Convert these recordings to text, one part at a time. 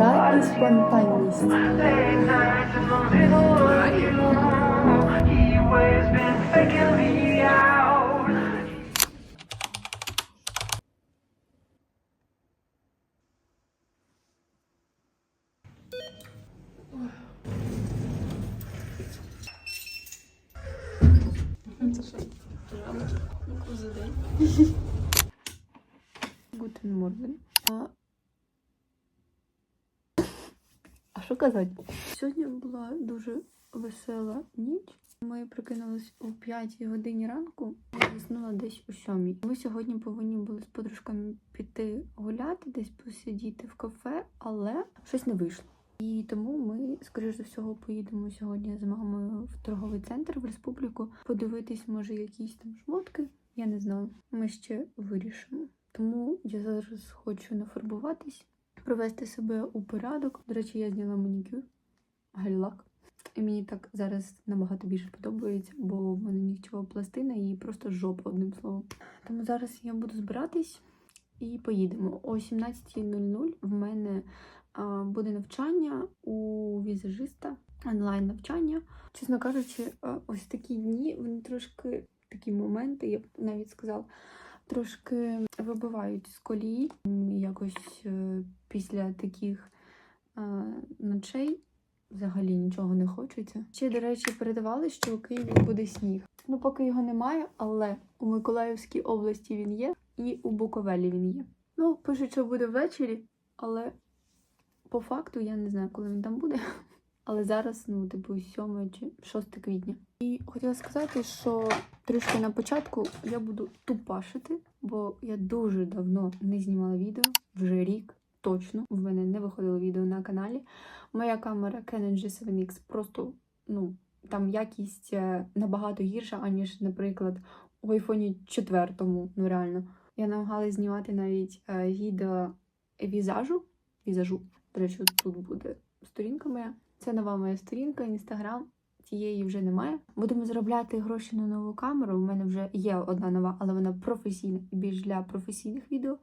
Я і спонтанність. Це що? Пижама? Яку за день? Гутен Морген. А... а що казати? Сьогодні була дуже весела ніч. Ми прокинулись о 5 годині ранку, я заснула десь о 7. Ми сьогодні повинні були з подружками піти гуляти, десь посидіти в кафе, але щось не вийшло. І тому ми, скоріш за всього, поїдемо сьогодні з мамою в торговий центр в республіку подивитись, може, якісь там шмотки. Я не знаю. Ми ще вирішимо. Тому я зараз хочу нафарбуватись, привести себе у порядок. До речі, я зняла манікюр, гель-лак. І мені так зараз набагато більше подобається, бо в мене нігтєва пластина і просто жопа, одним словом. Тому зараз я буду збиратись і поїдемо. О 17.00 в мене а, буде навчання у візажиста, онлайн навчання. Чесно кажучи, ось такі дні, вони трошки такі моменти, я б навіть сказала, трошки вибивають з колії. Якось е, після таких е, ночей взагалі нічого не хочеться. Ще, до речі, передавали, що у Києві буде сніг. Ну, поки його немає, але у Миколаївській області він є, і у Буковелі він є. Ну, пишуть, що буде ввечері, але по факту я не знаю, коли він там буде. Але зараз, ну, типу, 7 чи 6 квітня. І хотіла сказати, що трішки на початку я буду тупашити, бо я дуже давно не знімала відео, вже рік точно. В мене не виходило відео на каналі. Моя камера Canon G7X просто, ну, там якість е, набагато гірша, аніж, наприклад, у айфоні 4. Ну реально. Я намагалась знімати навіть е, відео візажу. Візажу. До речі, тут буде сторінка моя. Це нова моя сторінка, інстаграм. Тієї вже немає. Будемо заробляти гроші на нову камеру. У мене вже є одна нова, але вона професійна і більш для професійних відео,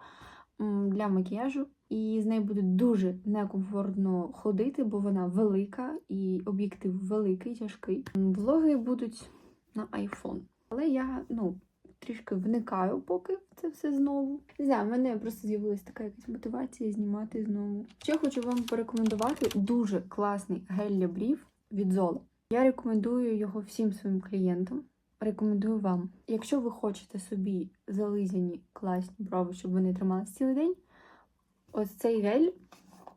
для макіяжу. І з нею буде дуже некомфортно ходити, бо вона велика і об'єктив великий, тяжкий. Влоги будуть на iPhone. Але я, ну, трішки вникаю поки в це все знову. Не знаю, в мене просто з'явилася така якась мотивація знімати знову. Ще хочу вам порекомендувати дуже класний гель для брів від Zola. Я рекомендую його всім своїм клієнтам. Рекомендую вам. Якщо ви хочете собі зализані класні брови, щоб вони трималися цілий день, ось цей гель,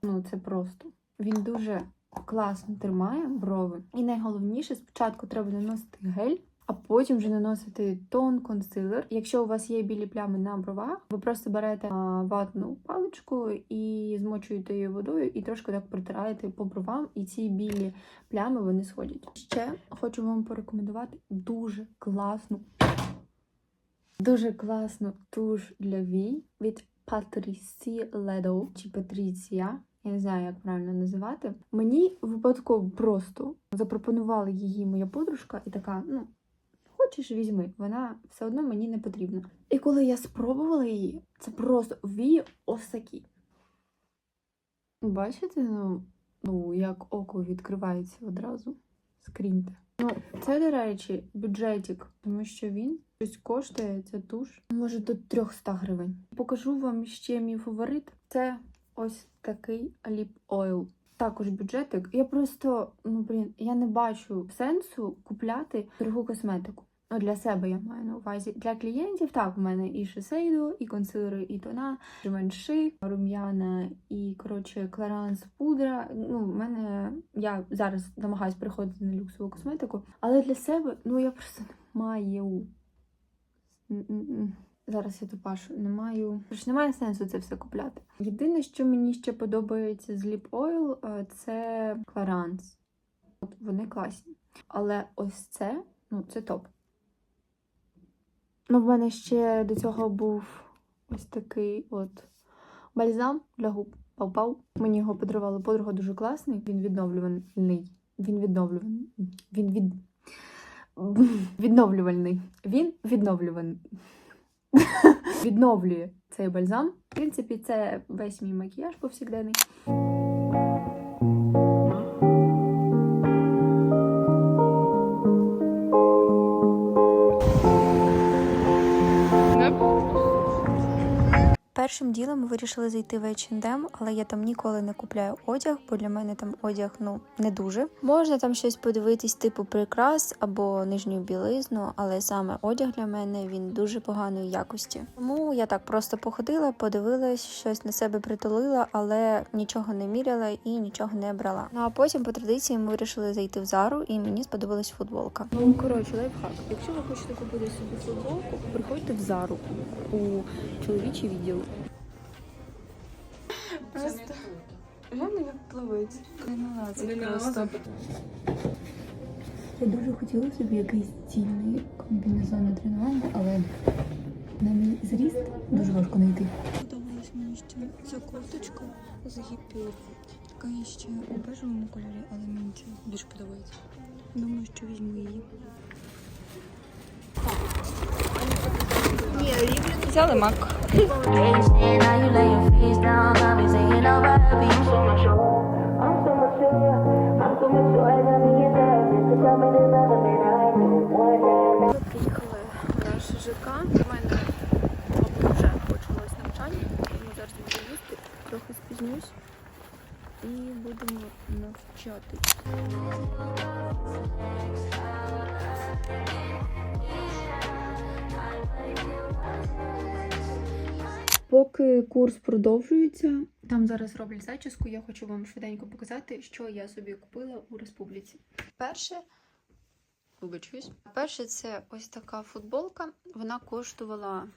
ну це просто. Він дуже класно тримає брови. І найголовніше, спочатку треба наносити гель, а потім вже наносити тон, консилер. Якщо у вас є білі плями на бровах, ви просто берете ватну паличку і змочуєте її водою, і трошки так протираєте по бровам, і ці білі плями вони сходять. Ще хочу вам порекомендувати дуже класну, дуже класну туш для вій від Patricia Ledo чи Патріція. Я не знаю, як правильно називати. Мені випадково просто запропонувала її моя подружка, і така, ну, хочеш, візьми, вона все одно мені не потрібна. І коли я спробувала її, це просто вії ось такі. Бачите, ну, ну, як око відкривається одразу. Скріньте. Ну, це, до речі, бюджетик, тому що він щось коштує, ця туш, може до 300 гривень. Покажу вам ще мій фаворит. Це ось такий ліп ойл. Також бюджетик. Я просто, ну блін, я не бачу сенсу купляти дорогу косметику. Ну, для себе я маю на увазі. Для клієнтів так, в мене і шисейду, і консилери, і тона, Живанши, рум'яна, і коротше Кларанс пудра. Ну, в мене я зараз намагаюся переходити на люксову косметику, але для себе ну я просто не маю. Зараз я тупашу, не маю. Тож немає сенсу це все купляти. Єдине, що мені ще подобається з Lip Oil, е, це Clarins. От вони класні. Але ось це, ну, це топ. Ну, в мене ще до цього був ось такий от бальзам для губ. Пау-пау. Мені його подарувала подруга дуже класний. Він відновлюваний. Він відновлюваний. Він від... відновлювальний. Він відновлюваний. Відновлює. цей бальзам. В принципі, це весь мій макіяж повсякденний. Першим ділом ми вирішили зайти в H&M, але я там ніколи не купляю одяг, бо для мене там одяг ну не дуже. Можна там щось подивитись, типу прикрас або нижню білизну, але саме одяг для мене він дуже поганої якості. Тому я так просто походила, подивилась, щось на себе притулила, але нічого не міряла і нічого не брала. Ну а потім по традиції ми вирішили зайти в зару, і мені сподобалась футболка. Ну, коротше, лайфхак. Якщо ви хочете купити собі футболку, приходьте в зару у чоловічий відділ. Просто глянь, як пливець. Не налазить просто. Я дуже хотіла собі якийсь цільний комбінезон на тренування, але на мій зріст дуже важко знайти. Подобалась мені ще ця кофточка з гіпюр, яка є ще у бежевому кольорі, але мені ця більш подобається. Думаю, що візьму її. Взяли мак. ЖК. У мене вже почалось навчання, тому зараз буду їсти, трохи спізнюсь і будемо навчатись. Поки курс продовжується, там зараз роблять зачіску. Я хочу вам швиденько показати, що я собі купила у республіці. Перше, вибачусь. Перше, це ось така футболка. Вона коштувала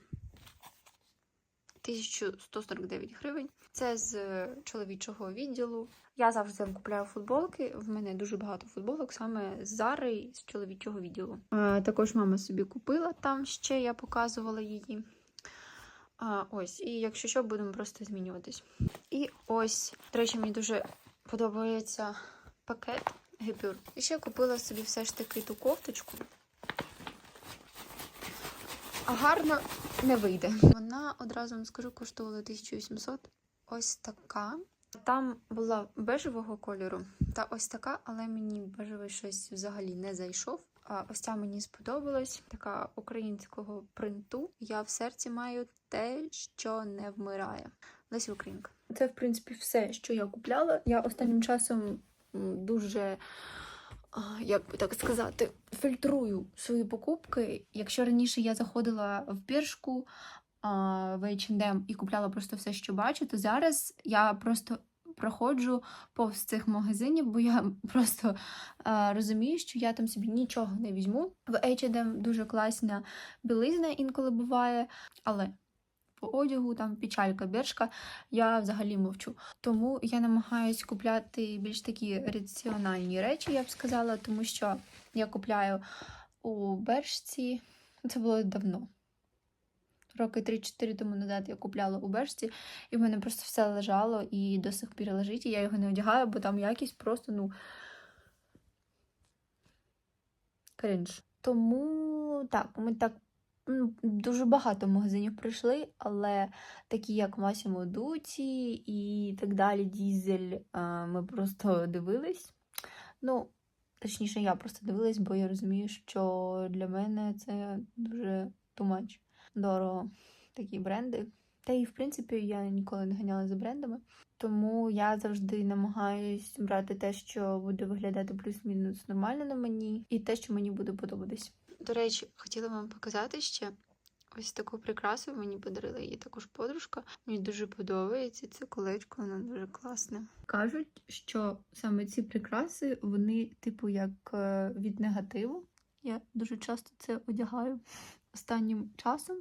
1149 гривень. Це з чоловічого відділу. Я завжди купляю футболки. В мене дуже багато футболок, саме з Зари з чоловічого відділу. Також мама собі купила там ще, я показувала її. Ось, і якщо що, будемо просто змінюватись. І ось, до речі, мені дуже подобається пакет гіпюр. І ще купила собі все ж таки ту кофточку. А гарно не вийде. Вона одразу вам скажу, коштувала 1800. Ось така. Там була бежевого кольору, та ось така, але мені бежевий щось взагалі не зайшов. А ось ця мені сподобалась, така українського принту. Я в серці маю те, що не вмирає. Леся Українка. Це, в принципі, все, що я купляла. Я останнім часом дуже, як би так сказати, фільтрую свої покупки. Якщо раніше я заходила в біршку в H&M і купляла просто все, що бачу, то зараз я просто проходжу повз цих магазинів, бо я просто розумію, що я там собі нічого не візьму. В H&M дуже класна білизна інколи буває, але по одягу там печалька, біршка, я взагалі мовчу. Тому я намагаюсь купляти більш такі раціональні речі, я б сказала, тому що я купляю у Бершці, це було давно. Роки 3-4 тому назад я купляла у Бершці, і в мене просто все лежало і до сих пір лежить, і я його не одягаю, бо там якість просто, ну. Кринж. Тому так, ми так дуже багато магазинів пройшли, але такі як Масімо Дуці і так далі, Дізель, ми просто дивились. Ну, точніше, я просто дивилась, бо я розумію, що для мене це дуже much. дорого такі бренди. Та і, в принципі, я ніколи не ганяла за брендами. Тому я завжди намагаюсь брати те, що буде виглядати плюс-мінус нормально на мені, і те, що мені буде подобатись. До речі, хотіла вам показати ще ось таку прикрасу. Мені подарила її також подружка. Мені дуже подобається це колечко, воно дуже класне. Кажуть, що саме ці прикраси, вони, типу, як е, від негативу. Я дуже часто це одягаю останнім часом.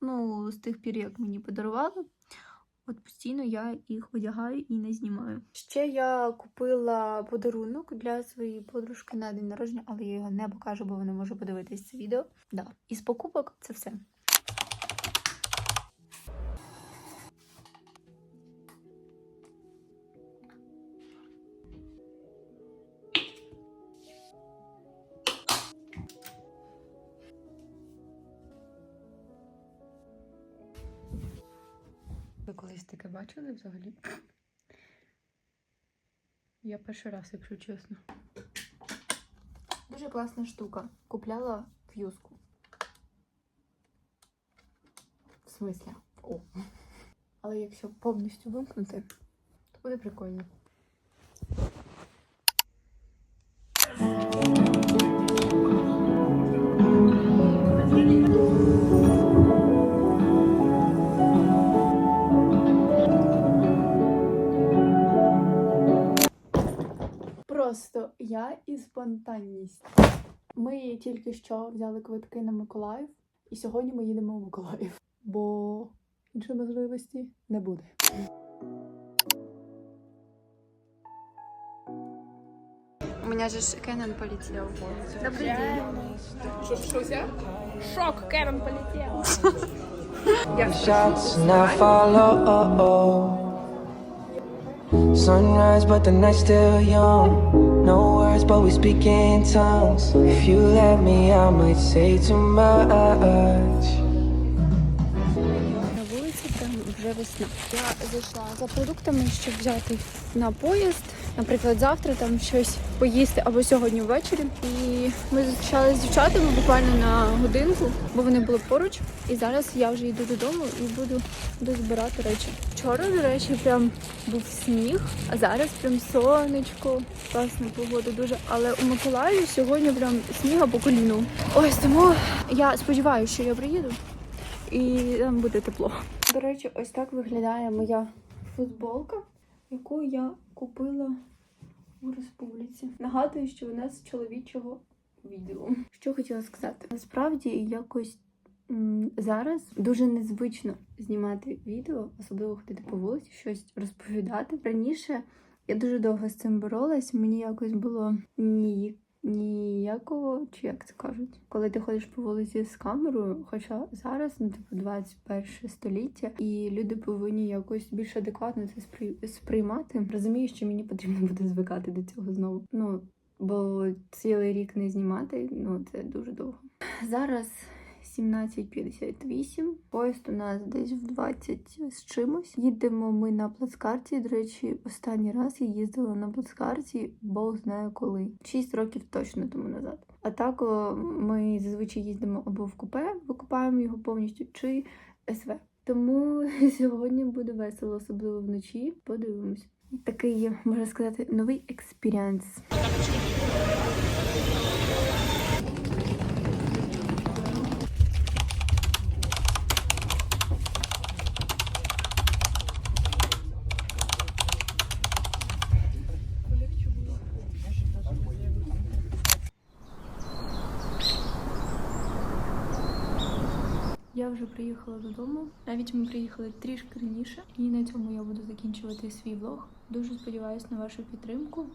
Ну, з тих пір, як мені подарували. От постійно я їх одягаю і не знімаю. Ще я купила подарунок для своєї подружки на день народження, але я його не покажу, бо вона може подивитись це відео. Да. Із покупок це все. Колись таке бачили взагалі? Я перший раз, якщо чесно. Дуже класна штука. Купляла ф'юзку. В смислі? О. Але якщо повністю вимкнути, то буде прикольно. Спонтанність. Ми тільки що взяли квитки на Миколаїв, і сьогодні ми їдемо в Миколаїв, бо іншої можливості не буде. У меня же Кэнон полетел. Добрий день. Шок, Кэнон полетел. shots and I follow. Sunrise, but the night's still young. No words, but we speak in tongues. If you let me, I might say too much. Весна. Я зайшла за продуктами, щоб взяти на поїзд. Наприклад, завтра там щось поїсти або сьогодні ввечері. І ми зустрічалися з дівчатами буквально на годинку, бо вони були поруч. І зараз я вже йду додому і буду, буду збирати речі. Вчора, до речі, прям був сніг, а зараз прям сонечко. Класна погода дуже. Але у Миколаєві сьогодні прям сніга по коліну. Ось тому я сподіваюся, що я приїду і там буде тепло. До речі, ось так виглядає моя футболка, яку я купила у республіці. Нагадую, що вона з чоловічого відео. Що хотіла сказати? Насправді якось. Зараз дуже незвично знімати відео, особливо ходити по вулиці, щось розповідати. Раніше я дуже довго з цим боролась, мені якось було ні, ніякого, чи як це кажуть, коли ти ходиш по вулиці з камерою. Хоча зараз, ну типу, 21 століття, і люди повинні якось більш адекватно це сприй- сприймати. Розумію, що мені потрібно буде звикати до цього знову. Ну бо цілий рік не знімати, ну це дуже довго. Зараз 17.58. Поїзд у нас десь в 20 з чимось. Їдемо ми на плацкарті. До речі, останній раз я їздила на плацкарті, Бог знає коли. 6 років точно тому назад. А так ми зазвичай їздимо або в купе, викупаємо його повністю, чи СВ. Тому сьогодні буде весело, особливо вночі. Подивимось. Такий, можна сказати, новий експіріанс. Я вже приїхала додому. Навіть ми приїхали трішки раніше, і на цьому я буду закінчувати свій влог. Дуже сподіваюся на вашу підтримку.